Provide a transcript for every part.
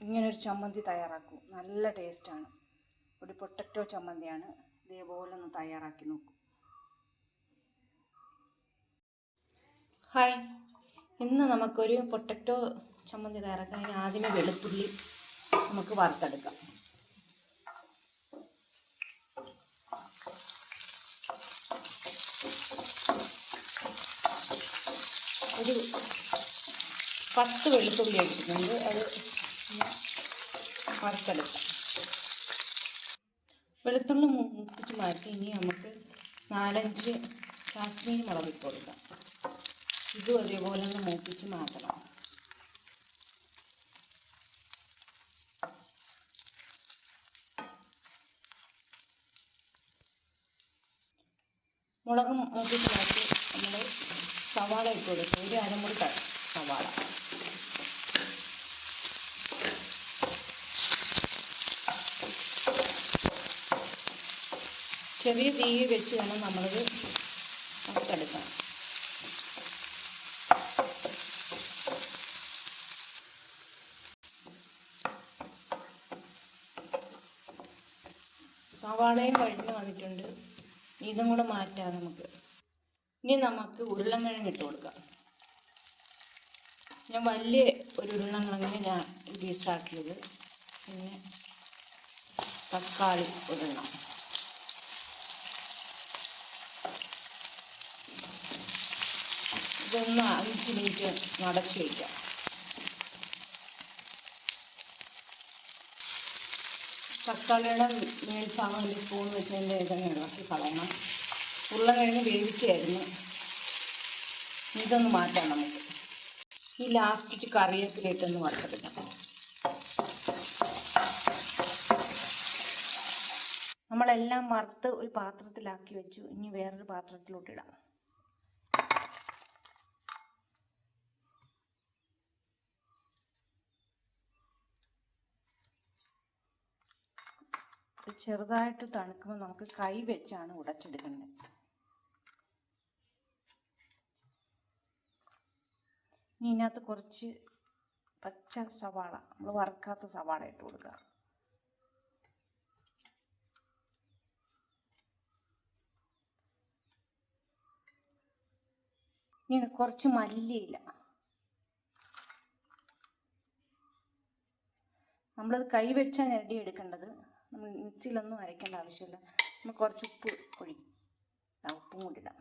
ഇങ്ങനൊരു ചമ്മന്തി തയ്യാറാക്കൂ. നല്ല ടേസ്റ്റാണ്. ഒരു പൊട്ടറ്റോ ചമ്മന്തിയാണ്. ഇതേപോലെ ഒന്ന് തയ്യാറാക്കി നോക്കൂ. ഹായ്. ഇന്ന് നമുക്കൊരു പൊട്ടറ്റോ ചമ്മന്തി തയ്യാറാക്കാം അതിന് ആദ്യമേ വെളുത്തുള്ളി നമുക്ക് വറുത്തെടുക്കാം. ഒരു പത്ത് വെളുത്തുള്ളി എടുത്തിട്ടുണ്ട്. അത് വറുത്തെടുക്കാം വെളുത്തുള്ളി മൂപ്പിച്ച് മാറ്റി ഇനി നമുക്ക് നാലഞ്ച് കാശ്മീരി മുളക് ഇട്ട് കൊടുക്കാം. ഇതും അതേപോലെ ഒന്ന് മൂപ്പിച്ച് മാറ്റണം. മുളക് മൂപ്പിച്ച് മാറ്റി നമ്മൾ സവാള ഇട്ട് കൊടുക്കും. ഒരു അരമുറി സവാള. ചെറിയ തീ വെച്ച് വേണം നമ്മളത് വറുത്തെടുക്കാൻ. സവാളയും കഴിഞ്ഞ് വന്നിട്ടുണ്ട്. ഇതും കൂടെ മാറ്റാം നമുക്ക്. ഇനി നമുക്ക് ഉരുളൻകിഴങ്ങ് ഇട്ട് കൊടുക്കാം. ഞാൻ വലിയ ഒരു ഉരുളൻകിഴങ്ങിന് ഞാൻ പീസാക്കിയത് പിന്നെ തക്കാളി ഒരെണ്ണം ഇതൊന്ന് അഞ്ച് മിനിറ്റ് നടച്ചു വയ്ക്കാം തക്കാളിയുടെ മേൽഭാഗം ഒരു സ്പൂൺ വെച്ചതിന്റെ ഇതങ്ങ് ഇളക്കി കളയണം. ഉരുളക്കിഴങ്ങ് വേവിച്ചായിരുന്നു ഇതൊന്ന് മാറ്റാം നമുക്ക്. ഈ ലാസ്റ്റ് കറിവേപ്പിലിട്ടൊന്ന് വറുത്തെടുക്കാം. നമ്മളെല്ലാം വറുത്ത് ഒരു പാത്രത്തിലാക്കി വെച്ചു. ഇനി വേറൊരു പാത്രത്തിലോട്ട് ഇടാം. ചെറുതായിട്ട് തണുക്കുമ്പോൾ നമുക്ക് കൈ വെച്ചാണ് ഉടച്ചെടുക്കേണ്ടത് ഇനി ഇതിനകത്ത് കുറച്ച് പച്ച സവാള നമ്മൾ വറുക്കാത്ത സവാള ഇട്ട് കൊടുക്കുക. ഇനി കുറച്ച് മല്ലിയില. നമ്മളത് കൈ വെച്ചാണ് ഞെരടി എടുക്കേണ്ടത് നമ്മൾ മിക്സിയിലൊന്നും അരയ്ക്കേണ്ട ആവശ്യമില്ല. നമ്മൾ കുറച്ച് ഉപ്പ് ഒഴി ആ, ഉപ്പും കൂടി ഇടാം.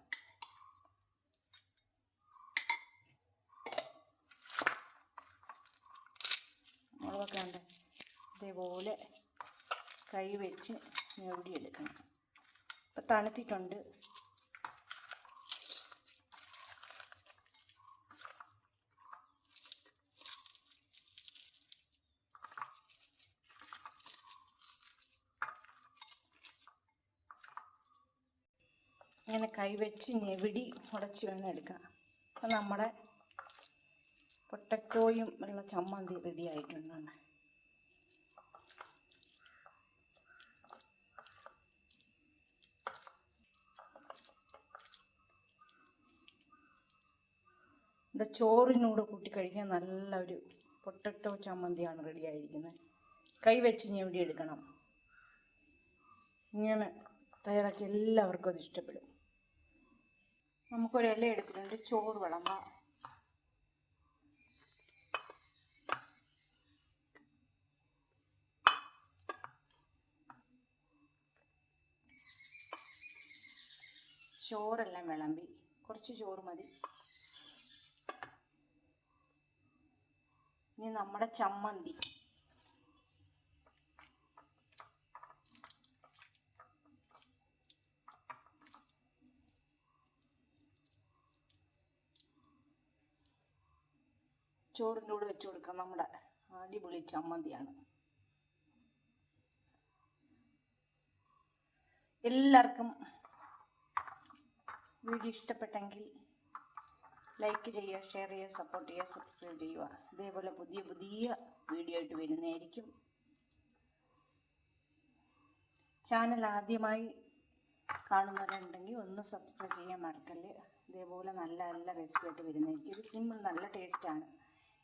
മുളകൊക്കെ ഉണ്ട് ഇതേപോലെ കൈ വെച്ച് ഞെരടി എടുക്കണം ഇപ്പം തണുത്തിട്ടുണ്ട്. ഇങ്ങനെ കൈവച്ച് ഞെവിടി ഉടച്ച് വേണം എടുക്കാം അപ്പം നമ്മുടെ പൊട്ടറ്റോയും ഉള്ള ചമ്മന്തി റെഡി ആയിട്ടുണ്ടാണ് ഇവിടെ ചോറിനൂടെ കൂട്ടി കഴിക്കാൻ നല്ല ഒരു പൊട്ടറ്റോ ചമ്മന്തിയാണ് റെഡി ആയിരിക്കുന്നത്. കൈ വെച്ച് ഞെവിടി എടുക്കണം. ഇങ്ങനെ തയ്യാറാക്കി എല്ലാവർക്കും അത് ഇഷ്ടപ്പെടും. നമുക്കൊരു ഇല എടുത്തിട്ടുണ്ട് ചോറ് വിളമ്പാം ചോറെല്ലാം വിളമ്പി കുറച്ച് ചോറ് മതി. ഇനി നമ്മുടെ ചമ്മന്തി. ചോറിന്റെ കൂടെ വെച്ച് കൊടുക്കാം. നമ്മുടെ അടിപൊളി ചമ്മന്തിയാണ്. എല്ലാവർക്കും വീഡിയോ ഇഷ്ടപ്പെട്ടെങ്കിൽ ലൈക്ക് ചെയ്യുക ഷെയർ ചെയ്യുക സപ്പോർട്ട് ചെയ്യുക സബ്സ്ക്രൈബ് ചെയ്യുക. ഇതേപോലെ പുതിയ പുതിയ വീഡിയോ ആയിട്ട് വരുന്നതായിരിക്കും. ചാനൽ ആദ്യമായി കാണുന്നവരുണ്ടെങ്കിൽ ഒന്ന് സബ്സ്ക്രൈബ് ചെയ്യാൻ മറക്കല്ലേ. ഇതേപോലെ നല്ല നല്ല റെസിപ്പി ആയിട്ട് വരുന്നതായിരിക്കും. ഇത് സിമ്പിൾ നല്ല ടേസ്റ്റാണ്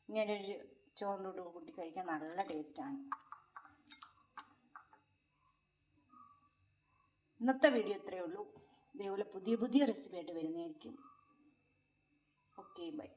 ഇങ്ങനൊരു ചോറിന്റെ കൂടെ കൂട്ടി കഴിക്കാൻ നല്ല ടേസ്റ്റാണ്. ഇന്നത്തെ വീഡിയോ ഇത്രയേ ഉള്ളൂ. ഇതേപോലെ പുതിയ പുതിയ റെസിപ്പി ആയിട്ട് വരുന്നതായിരിക്കും. Okay bye.